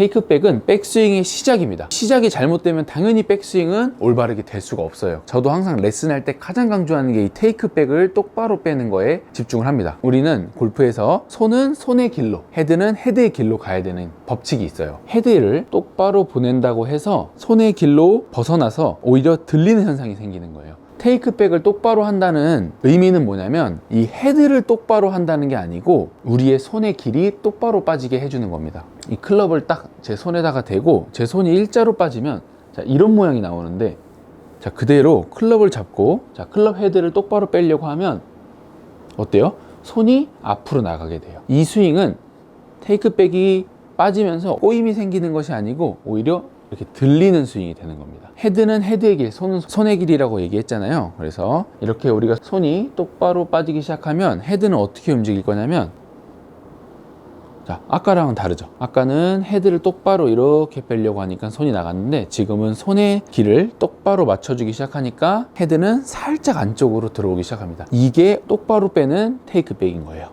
테이크백은 백스윙의 시작입니다. 시작이 잘못되면 당연히 백스윙은 올바르게 될 수가 없어요. 저도 항상 레슨할 때 가장 강조하는 게 이 테이크백을 똑바로 빼는 거에 집중을 합니다. 우리는 골프에서 손은 손의 길로, 헤드는 헤드의 길로 가야 되는 법칙이 있어요. 헤드를 똑바로 보낸다고 해서 손의 길로 벗어나서 오히려 들리는 현상이 생기는 거예요. 테이크백을 똑바로 한다는 의미는 뭐냐면 이 헤드를 똑바로 한다는 게 아니고 우리의 손의 길이 똑바로 빠지게 해주는 겁니다. 이 클럽을 딱 제 손에다가 대고 제 손이 일자로 빠지면 자, 이런 모양이 나오는데 자 그대로 클럽을 잡고 자 클럽 헤드를 똑바로 빼려고 하면 어때요? 손이 앞으로 나가게 돼요. 이 스윙은 테이크백이 빠지면서 꼬임이 생기는 것이 아니고 오히려 이렇게 들리는 스윙이 되는 겁니다. 헤드는 헤드의 길, 손은 손의 길이라고 얘기했잖아요. 그래서 이렇게 우리가 손이 똑바로 빠지기 시작하면 헤드는 어떻게 움직일 거냐면 자, 아까랑은 다르죠. 아까는 헤드를 똑바로 이렇게 빼려고 하니까 손이 나갔는데 지금은 손의 길을 똑바로 맞춰주기 시작하니까 헤드는 살짝 안쪽으로 들어오기 시작합니다. 이게 똑바로 빼는 테이크백인 거예요.